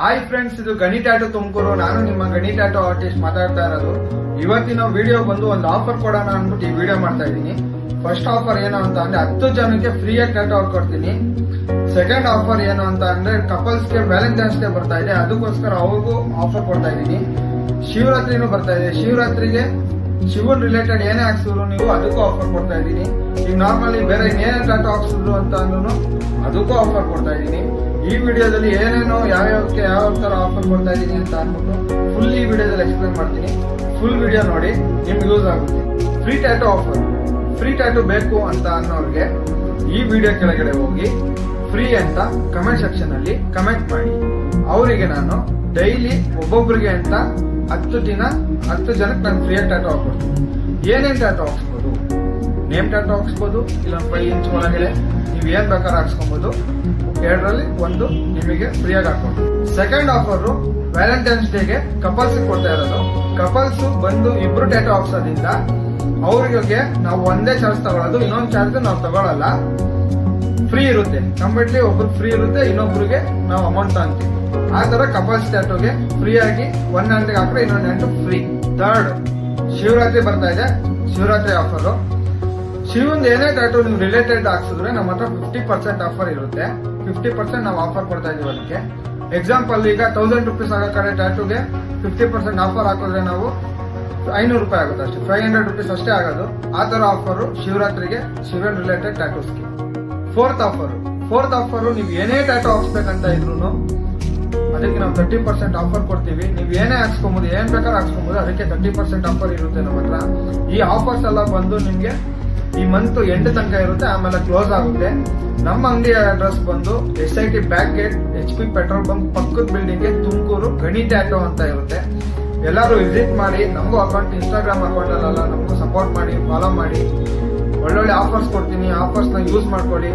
Hi friends ಇದು ಗಣಿ tattoo Tumakuru. ನಾನು ನಿಮ್ಮ ಗಣಿ ಟ್ಯಾಟು ಆರ್ಟಿಸ್ಟ್ ಮಾತಾಡ್ತಾ ಇರೋದು. ಇವತ್ತಿನ ವಿಡಿಯೋ ಬಂದು ಒಂದು ಆಫರ್ ಕೊಡೋಣ ಅಂದ್ಬಿಟ್ಟು ಈ ವಿಡಿಯೋ ಮಾಡ್ತಾ ಇದ್ದೀನಿ. ಫಸ್ಟ್ ಆಫರ್ ಏನು ಅಂತ ಅಂದ್ರೆ ಹತ್ತು ಜನಕ್ಕೆ ಫ್ರೀಯಾಗಿ ಟ್ಯಾಟು ಕೊಡ್ತೀನಿ. ಸೆಕೆಂಡ್ ಆಫರ್ ಏನು ಅಂತ ಅಂದ್ರೆ ಕಪಲ್ಸ್ಗೆ ವ್ಯಾಲೆಂಟೈನ್ಸ್ ಡೇ ಬರ್ತಾ ಇದೆ. ಅದಕ್ಕೋಸ್ಕರ ಅವ್ರಿಗೂ ಆಫರ್ ಕೊಡ್ತಾ ಇದ್ದೀನಿ. ಶಿವರಾತ್ರಿನೂ ಬರ್ತಾ ಇದೆ. ಶಿವರಾತ್ರಿಗೆ ಶಿವನ್ ರಿಲೇಟೆಡ್ ಏನೇ ಹಾಕ್ಸಿದ್ರು ನೀವು ಅದಕ್ಕೂ ಆಫರ್ ಕೊಡ್ತಾ ಇದ್ದೀನಿ. ಈಗ ನಾರ್ಮಲಿ ಬೇರೆ ಏನೇ ಟ್ಯಾಟು ಹಾಕ್ಸಿದ್ರು ಅಂತ ಅಂದ್ರೂ ಅದಕ್ಕೂ ಆಫರ್ ಕೊಡ್ತಾ ಇದ್ದೀನಿ. ಈ ವಿಡಿಯೋದಲ್ಲಿ ಏನೇನೋ ಯಾವ್ಯಾವಕ್ಕೆ ಯಾವ ತರ ಆಫರ್ ಕೊಡ್ತಾ ಇದ್ದೀನಿ ಅಂತ ಅಂದ್ಬಿಟ್ಟು ಫುಲ್ ಈ ವಿಡಿಯೋದಲ್ಲಿ ಎಕ್ಸ್ಪ್ಲೇನ್ ಮಾಡ್ತೀನಿ. ಫುಲ್ ವಿಡಿಯೋ ನೋಡಿ, ನಿಮ್ಗೆ ಯೂಸ್ ಆಗುತ್ತೆ. Free tattoo offer free tattoo ಬೇಕು ಅಂತ ಅನ್ನೋರಿಗೆ ಈ ವಿಡಿಯೋ ಕೆಳಗಡೆ ಹೋಗಿ ಫ್ರೀ ಅಂತ ಕಮೆಂಟ್ ಸೆಕ್ಷನ್ ಅಲ್ಲಿ ಕಮೆಂಟ್ ಮಾಡಿ. ಅವರಿಗೆ ನಾನು ಡೈಲಿ ಒಬ್ಬೊಬ್ಬರಿಗೆ ಅಂತ ಹತ್ತು ದಿನ, ಹತ್ತು ಜನಕ್ಕೆ ನಾನು ಫ್ರೀಯಾಗಿ ಟ್ಯಾಟು ಹಾಕ್ಬಿಡ್ತೀನಿ ಏನೇನು ಟ್ಯಾಟು ಹಾಕ್ಸ್ಬೋದು? ನೇಮ್ ಟ್ಯಾಟೋ ಹಾಕ್ಸ್ಬೋದು? ಇಲ್ಲ ಫೈವ್ ಇಂಚ್ ಒಳಗಡೆ? ನೀವು ಏನ್ ಬೇಕಾದ್ರೆ ಹಾಕ್ಸ್ಕೊಬೋದು. ಎರಡರಲ್ಲಿ ಒಂದು ನಿಮಗೆ ಫ್ರೀಯಾಗಿ ಹಾಕೊಂಡು ಸೆಕೆಂಡ್ ಆಫರ್ ವ್ಯಾಲೆಂಟೈನ್ಸ್ ಡೇಗೆ ಕಪಲ್ಸ್ ಕೊಡ್ತಾ ಇರೋದು. ಕಪಲ್ಸ್ ಬಂದು ಇಬ್ರು ಡೇಟಾ ಹಾಕ್ಸೋದ್ರಿಂದ ಅವ್ರಿಗೆ ನಾವು ಒಂದೇ ಚಾರ್ಜ್ ತಗೊಳ್ಳೋದು ಇನ್ನೊಂದು ಚಾರ್ಜ್ ನಾವು ತಗೊಳಲ್ಲ. ಫ್ರೀ ಇರುತ್ತೆ. ಕಂಪ್ಲೀಟ್ಲಿ ಒಬ್ರು ಫ್ರೀ ಇರುತ್ತೆ, ಇನ್ನೊಬ್ರಿಗೆ ನಾವು ಅಮೌಂಟ್ ಅಂತೀವಿ ಆ ತರ ಕಪಲ್ಸ್ ಟ್ಯಾಟೋಗೆ ಫ್ರೀ ಆಗಿ ಒನ್ ಹ್ಯಾಂಡ್ ಹಾಕ್ರೆ ಇನ್ನೊಂದು ಹ್ಯಾಂಡ್ ಫ್ರೀ ಥರ್ಡ್ ಶಿವರಾತ್ರಿ ಬರ್ತಾ ಇದೆ. ಶಿವರಾತ್ರಿ ಆಫರ್ ಶಿವಂದ್ ಏನೇ ಟ್ಯಾಟು ನೀವು ರಿಲೇಟೆಡ್ ಹಾಕ್ಸಿದ್ರೆ ನಮ್ಮ ಹತ್ರ ಫಿಫ್ಟಿ ಪರ್ಸೆಂಟ್ ಆಫರ್ ಇರುತ್ತೆ. ಫಿಫ್ಟಿ ಪರ್ಸೆಂಟ್ ನಾವು ಆಫರ್ ಕೊಡ್ತಾ ಇದೀವಿ ಅದಕ್ಕೆ. ಎಕ್ಸಾಂಪಲ್ ಈಗ ತೌಸಂಡ್ ರುಪೀಸ್ ಆಗೋ ಕಡೆ ಟ್ಯಾಟುಗೆ ಫಿಫ್ಟಿ ಪರ್ಸೆಂಟ್ ಆಫರ್ ಹಾಕಿದ್ರೆ ನಾವು ಐನೂರು ರೂಪಾಯಿ ಆಗುತ್ತೆ ಅಷ್ಟೇ. ಫೈವ್ ಹಂಡ್ರೆಡ್ ರುಪೀಸ್ ಅಷ್ಟೇ ಆಗೋದು. ಆ ಥರ ಆಫರ್ ಶಿವರಾತ್ರಿಗೆ ಶಿವನ್ ರಿಲೇಟೆಡ್ ಟ್ಯಾಟೂಸ್ಗೆ ಫೋರ್ತ್ ಆಫರ್ ಫೋರ್ತ್ ಆಫರ್ ನೀವು ಏನೇ ಟ್ಯಾಟೂ ಹಾಕ್ಸ್ಬೇಕಂತ ಇದ್ರು ಅದಕ್ಕೆ ನಾವು ತರ್ಟಿ ಪರ್ಸೆಂಟ್ ಆಫರ್ ಕೊಡ್ತೀವಿ. ನೀವು ಏನೇ ಹಾಕ್ಸ್ಕೊಬೋದು, ಏನ್ ಬೇಕಾದ್ರೂ ಹಾಕ್ಸ್ಕೊಬೋದು, ಅದಕ್ಕೆ ತರ್ಟಿ ಪರ್ಸೆಂಟ್ ಆಫರ್ ಇರುತ್ತೆ ನಮ್ಮ ಹತ್ರ. ಈ ಆಫರ್ಸ್ ಎಲ್ಲ ಬಂದು ನಿಮ್ಗೆ ಈ ಮಂತ್ ಎಂಡ್ ತನಕ ಇರುತ್ತೆ, ಆಮೇಲೆ ಕ್ಲೋಸ್ ಆಗುತ್ತೆ. ನಮ್ಮ ಅಂಗಡಿಯ ಅಡ್ರೆಸ್ ಬಂದು S I T back gate H P petrol bunk ಪಕ್ಕದ ಬಿಲ್ಡಿಂಗ್ ತುಮಕೂರು ಗಣಿ ಟ್ಯಾಟೋ ಅಂತ ಇರುತ್ತೆ. ಎಲ್ಲರೂ ವಿಸಿಟ್ ಮಾಡಿ, ನಮಗೂ ಅಕೌಂಟ್ ಇನ್ಸ್ಟಾಗ್ರಾಮ್ ಅಕೌಂಟ್ ಅಲ್ಲ ನಮಗೂ ಸಪೋರ್ಟ್ ಮಾಡಿ ಫಾಲೋ ಮಾಡಿ. ಒಳ್ಳೊಳ್ಳೆ ಆಫರ್ಸ್ ಕೊಡ್ತೀನಿ ಆಫರ್ಸ್ನ ಯೂಸ್ ಮಾಡ್ಕೊಳ್ಳಿ.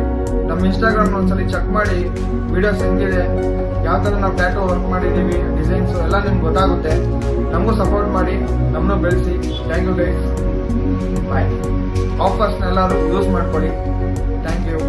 ನಮ್ಮ ಇನ್ಸ್ಟಾಗ್ರಾಮ್ ಒಂದ್ಸಲಿ ಚೆಕ್ ಮಾಡಿ ವಿಡಿಯೋಸ್ ಹೆಂಗಿದೆ, ಯಾವ ತರ ನಾವು ಟ್ಯಾಟೋ ವರ್ಕ್ ಮಾಡಿದೀವಿ ಡಿಸೈನ್ಸ್ ಎಲ್ಲ ನಿಮ್ಗೆ ಗೊತ್ತಾಗುತ್ತೆ. ನಮಗೂ ಸಪೋರ್ಟ್ ಮಾಡಿ ನಮ್ಮನ್ನು ಬೆಳೆಸಿ. ಥ್ಯಾಂಕ್ ಯು ಗೈಸ್ ಬಾಯ್ ಆಫರ್ಸ್ನ ಎಲ್ಲರೂ ಯೂಸ್ ಮಾಡ್ಕೊಳ್ಳಿ. Thank you